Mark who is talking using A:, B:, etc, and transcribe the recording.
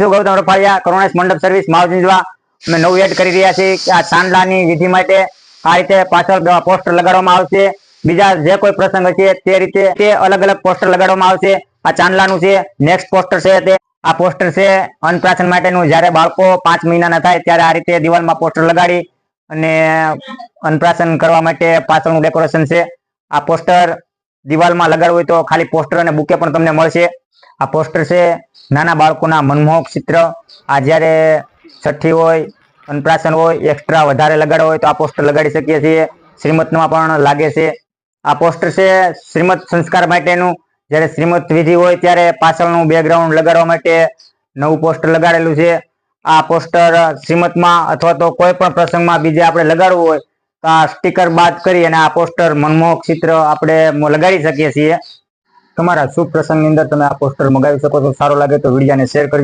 A: છું ગૌતમ રફાળિયા કરુણેશ મંડપ સર્વિસ માવજીંજવા અમે નવું એડ કરી રહ્યા છીએ કે આ ચાંદલાની વિધિ માટે આ રીતે પાછળ પોસ્ટર લગાડવામાં આવશે. બીજા જે કોઈ પ્રસંગ છે તે રીતે તે અલગ અલગ પોસ્ટર લગાડવામાં આવશે. આ ચાંદલાનું છે નેક્સ્ટ પોસ્ટર છે તે આ પોસ્ટર છે. અન્નપ્રાશન માટેનું જ્યારે બાળકો પાંચ મહિનાના થાય ત્યારે આ રીતે દિવાલમાં પોસ્ટર લગાડી અને અન્નપ્રાશન કરવા માટે પાછળનું ડેકોરેશન છે. આ પોસ્ટર દિવાલમાં લગાડવું હોય તો ખાલી પોસ્ટર અને બુકે પણ તમને મળશે. આ પોસ્ટર છે નાના બાળકોના મનમોહક ચિત્ર. આ જ્યારે છઠ્ઠી હોય અન્નપ્રાશન હોય એક્સ્ટ્રા વધારે લગાડવા હોય તો આ પોસ્ટર લગાડી શકીએ છીએ. શ્રીમતમાં પણ લાગે છે. આ પોસ્ટર છે શ્રીમત સંસ્કાર માટેનું. જ્યારે શ્રીમત વિધિ હોય ત્યારે પાછળનું બેકગ્રાઉન્ડ લગાડવા માટે નવું પોસ્ટર લગાડેલું છે. આ પોસ્ટર શ્રીમતમાં અથવા તો કોઈ પણ પ્રસંગમાં બીજે આપણે લગાડવું હોય આ સ્ટીકર બાદ કરી અને આ પોસ્ટર મનમોહક ચિત્ર આપણે લગાડી શકીએ છીએ. તમારા શુભ પ્રસંગની અંદર તમે આ પોસ્ટર મગાવી શકો છો. સારો લાગે તો વિડીયાને શેર કરજો.